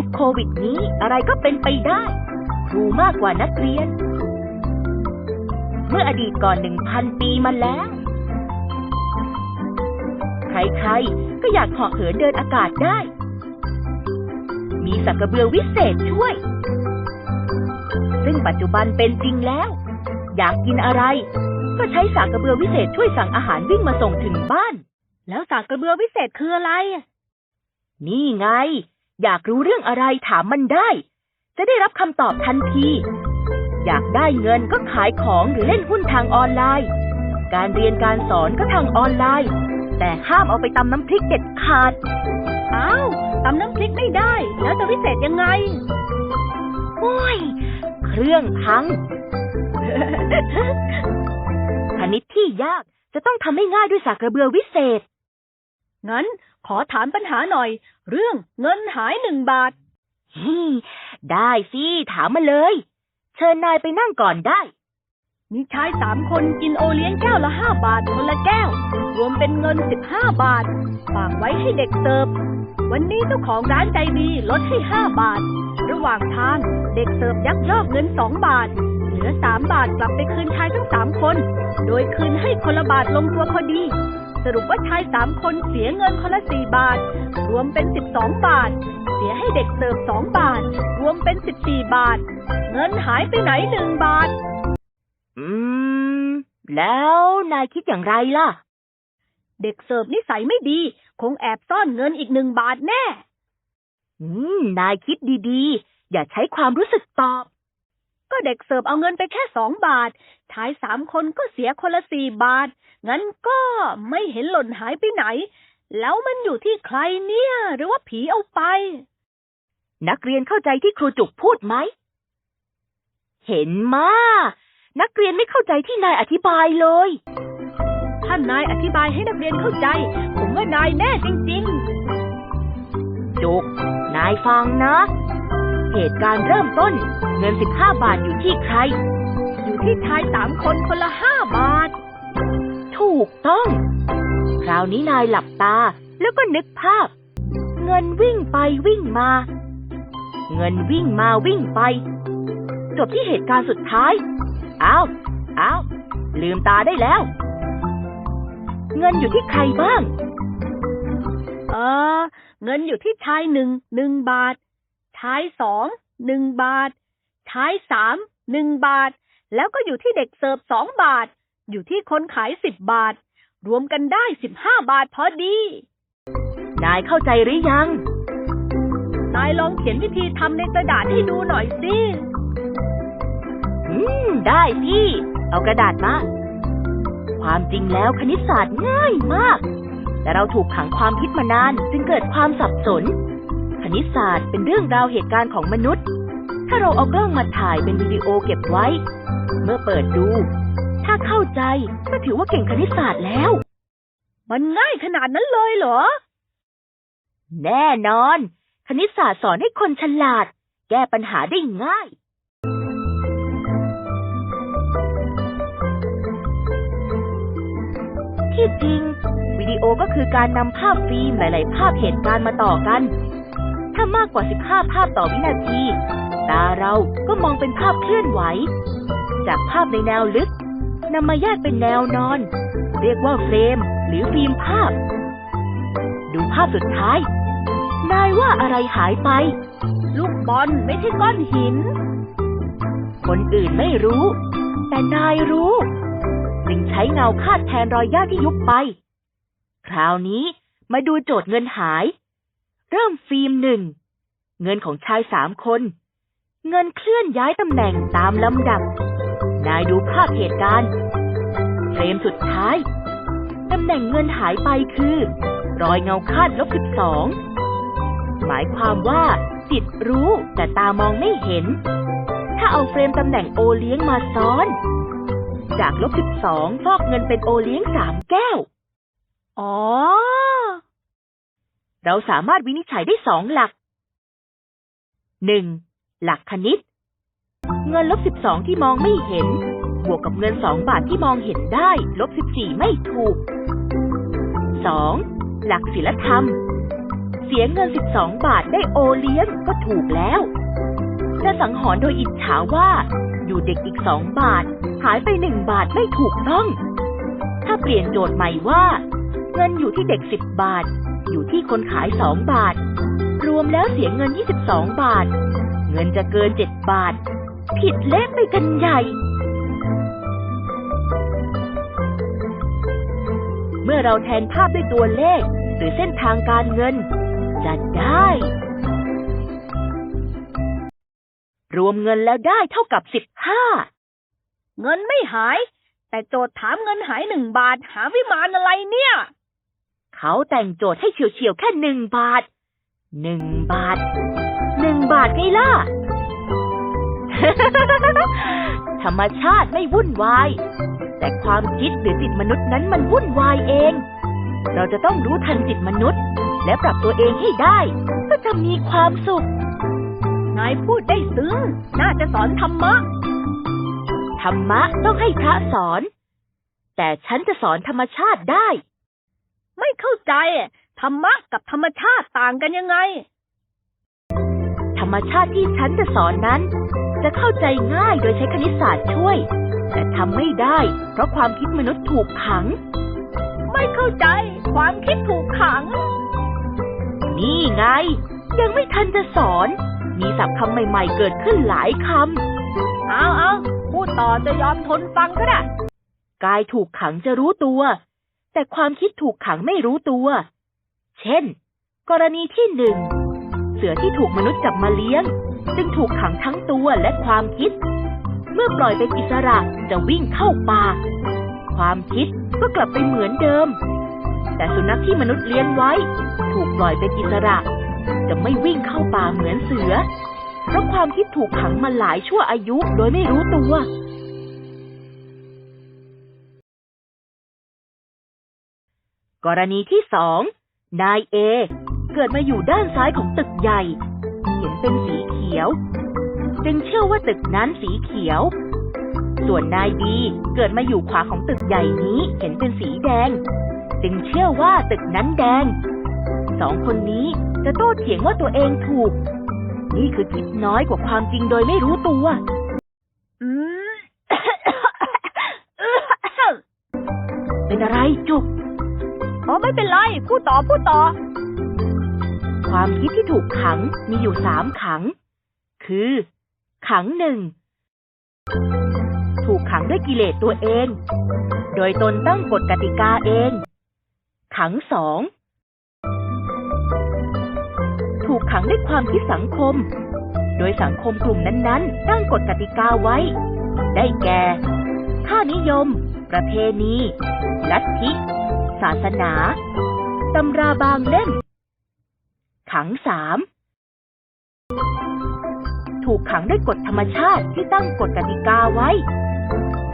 ยุคโควิดนี้อะไรก็เป็นไปได้ ครูมากกว่านักเรียน เมื่ออดีตก่อนหนึ่งพันปีมาแล้ว ใครๆ ก็อยากเหาะเหินเดินอากาศได้ มีสักกระเบือวิเศษช่วย ซึ่งปัจจุบันเป็นจริงแล้ว อยากกินอะไร ก็ใช้สากกระเบือวิเศษช่วยสั่งอาหารวิ่งมาส่งถึงบ้าน แล้วสากกระเบือวิเศษคืออะไร นี่ไง อยากรู้เรื่องอะไรถามมันได้ จะได้รับคำตอบทันที อยากได้เงินก็ขายของหรือเล่นหุ้นทางออนไลน์ การเรียนการสอนก็ทางออนไลน์ แต่ห้ามเอาไปตำน้ำพริกเด็ดขาด อ้าวตำน้ำพริกไม่ได้ แล้วจะวิเศษยังไง โอ้ย เครื่องพัง คณิตที่ยากจะต้องทำให้ง่ายด้วยสากกระเบือวิเศษ งั้นขอถามปัญหาหน่อย เรื่องเงินหายหนึ่งบาทฮี่ได้สิ ถามมาเลย เชิญนายไปนั่งก่อนได้ มีชายสามคนกินโอเลี้ยงแก้วละห้าบาทคนละแก้ว รวมเป็นเงินสิบห้าบาท ฝากไว้ให้เด็กเสิร์ฟ วันนี้เจ้าของร้านใจดีลดให้ห้าบาท ระหว่างทางเด็กเสิร์ฟยักยอกเงินสองบาท เหลือสามบาทกลับไปคืนชายทั้งสามคน โดยคืนให้คนละบาทลงตัวพอดี สรุปว่าชายสามคนเสียเงินคนละสี่บาท รวมเป็นสิบสองบาท เสียให้เด็กเสิร์ฟสองบาท รวมเป็นสิบสี่บาท เงินหายไปไหนหนึ่งบาท อืม แล้วนายคิดอย่างไรล่ะ เด็กเสิร์ฟนิสัยไม่ดี คงแอบซ่อนเงินอีกหนึ่งบาทแน่ อืม นายคิดดีๆ อย่าใช้ความรู้สึกตอบ ก็เด็กเสิร์ฟเอาเงินไปแค่สองบาท ชายสามคนก็เสียคนละสี่บาท งั้นก็ไม่เห็นหล่นหายไปไหน แล้วมันอยู่ที่ใครเนี่ย หรือว่าผีเอาไป นักเรียนเข้าใจที่ครูจุกพูดไหม เห็นมานักเรียนไม่เข้าใจที่นายอธิบายเลยท่านายอธิบายให้นักเรียนเข้าใจ ผมว่านายแน่จริงจุก นายฟังนะ เหตุการณ์เริ่มต้น เงินสิบห้าบาทอยู่ที่ใคร อยู่ที่ชายสามคนคนละห้าบาท ถูกต้อง คราวนี้นายหลับตาแล้วก็นึกภาพ เงินวิ่งไปวิ่งมา เงินวิ่งมาวิ่งไป จบที่เหตุการณ์สุดท้ายอ้าวอ้าวลืมตาได้แล้ว เงินอยู่ที่ใครบ้าง เออ เงินอยู่ที่ชายหนึ่งหนึ่งบาท ชายสองหนึ่งบาทชายสามหนึ่งบาท แล้วก็อยู่ที่เด็กเสิร์ฟสองบาท อยู่ที่คนขายสิบบาท รวมกันได้สิบห้าบาทพอดี นายเข้าใจหรือยัง นายลองเขียนวิธีทำในกระดาษให้ดูหน่อยสิ อืม ได้พี่ เอากระดาษมา ความจริงแล้วคณิตศาสตร์ง่ายมาก แต่เราถูกขังความคิดมานานจึงเกิดความสับสน ณิตศาสตร์เป็นเรื่องราวเหตุการณ์ของมนุษย์ ถ้าเราเอากล้องมาถ่ายเป็นวิดีโอเก็บไว้ เมื่อเปิดดู ถ้าเข้าใจก็ถือว่าเก่งคณิตศาสตร์แล้ว มันง่ายขนาดนั้นเลยเหรอ แน่นอน คณิตศาสตร์สอนให้คนฉลาด แก้ปัญหาได้ง่ายที่จริง วิดีโอก็คือการนำภาพฟิล์มหลาย ๆ ภาพเหตุการณ์มาต่อกัน ถ้ามากกว่า 15 ภาพต่อวินาที ตาเราก็มองเป็นภาพเคลื่อนไหว จากภาพในแนวลึกนำมาแยกเป็นแนวนอน เรียกว่าเฟรม หรือฟิล์มภาพ ดูภาพสุดท้าย นายว่าอะไรหายไป ลูกบอลไม่ใช่ก้อนหิน คนอื่นไม่รู้ แต่นายรู้จึงใช้เงาคาดแทนรอยย่าที่ยุบไป คราวนี้มาดูโจทย์เงินหาย เริ่มฟิล์มหนึ่ง เงินของชายสามคน เงินเคลื่อนย้ายตำแหน่งตามลำดับ นายดูภาพเหตุการณ์เฟรมสุดท้าย ตำแหน่งเงินหายไปคือ รอยเงาคาดลบสิบสอง หมายความว่า จิตรู้แต่ตามองไม่เห็น ถ้าเอาเฟรมตำแหน่งโอเลี้ยงมาซ้อน จากลบสิบสองฟอกเงินเป็นโอเลี้ยงสามแก้ว อ๋อ เราสามารถวินิจฉัยได้สองหลัก หนึ่งหลักคณิต เงินลบสิบสองที่มองไม่เห็น บวกกับเงินสองบาทที่มองเห็นได้ ลบสิบสี่ไม่ถูกสองหลักศิลธรรม เสียเงิน12บสองบาทได้โอเลี้ยงก็ถูกแล้วจะสังหรณ์โดยอิจฉาว่า อยู่เด็กอีกสองบาท หายไปหนึ่งบาทไม่ถูกต้อง ถ้าเปลี่ยนโจทย์ใหม่ว่า เงินอยู่ที่เด็ก10บาท อยู่ที่คนขาย 2 บาท รวมแล้วเสียเงิน 22 บาท เงินจะเกิน 7 บาท ผิดเละไปกันใหญ่ เมื่อเราแทนภาพด้วยตัวเลข หรือเส้นทางการเงิน จะได้ รวมเงินแล้วได้เท่ากับ 15 เงินไม่หาย แต่โจทย์ถามเงินหายหนึ่งบาท หาวิมานอะไรเนี่ย เขาแต่งโจทย์ให้เฉียวๆแค่หนึ่งบาทหนึ่งบาทหนึ่งบาทไงล่ะ ธรรมชาติไม่วุ่นวาย แต่ความคิดหรือจิตมนุษย์นั้นมันวุ่นวายเอง เราจะต้องรู้ทันจิตมนุษย์ และปรับตัวเองให้ได้ ก็จะมีความสุข นายพูดได้ซึ้ง น่าจะสอนธรรมะ ธรรมะต้องให้พระสอน แต่ฉันจะสอนธรรมชาติได้ ไม่เข้าใจธรรมะกับธรรมชาติต่างกันยังไง ธรรมชาติที่ฉันจะสอนนั้น จะเข้าใจง่ายโดยใช้คณิตศาสตร์ช่วย แต่ทำไม่ได้เพราะความคิดมนุษย์ถูกขัง ไม่เข้าใจความคิดถูกขัง นี่ไง ยังไม่ทันจะสอน มีศัพท์คำใหม่ๆเกิดขึ้นหลายคเอาเอาพูดต่อจะยอมทนฟังก็ได้ำกายถูกขังจะรู้ตัว แต่ความคิดถูกขังไม่รู้ตัว เช่น กรณีที่หนึ่ง เสือที่ถูกมนุษย์จับมาเลี้ยง จึงถูกขังทั้งตัวและความคิด เมื่อปล่อยเป็นอิสระจะวิ่งเข้าป่า ความคิดก็กลับไปเหมือนเดิม แต่สุนัขที่มนุษย์เลี้ยงไว้ ถูกปล่อยเป็นอิสระ จะไม่วิ่งเข้าป่าเหมือนเสือ เพราะความคิดถูกขังมาหลายชั่วอายุโดยไม่รู้ตัว กรณีที่สองนายเอเกิดมาอยู่ด้านซ้ายของตึกใหญ่ เห็นเป็นสีเขียว จึงเชื่อว่าตึกนั้นสีเขียว ส่วนนายบีเกิดมาอยู่ขวาของตึกใหญ่นี้เห็นเป็นสีแดง จึงเชื่อว่าตึกนั้นแดง สองคนนี้จะโต้เถียงว่าตัวเองถูก นี่คือคิดน้อยกว่าความจริงโดยไม่รู้ตัวอืมเป็นอะไรจุกอ๋อ ไม่เป็นไร พูดต่อพูดต่อ ความคิดที่ถูกขังมีอยู่สามขัง คือ ขังหนึ่งถูกขังด้วยกิเลสตัวเอง โดยตนตั้งกฎกติกาเอง ขังสองถูกขังด้วยความคิดสังคม โดยสังคมกลุ่มนั้นๆ ตั้งกฎกติกาไว้ ได้แก่ ค่านิยม ประเพณี ลัทธิ ศาสนาตำราบางเล่ม ขังสามถูกขังด้วยกฎธรรมชาติที่ตั้งกฎกติกาไว้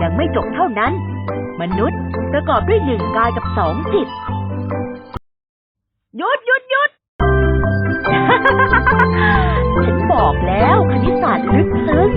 ยังไม่จบเท่านั้น มนุษย์ประกอบด้วยหนึ่งกายกับสองจิตหยุดหยุดหยุดฉันบอกแล้วคณิตศาสตร์ลึกซึ้ง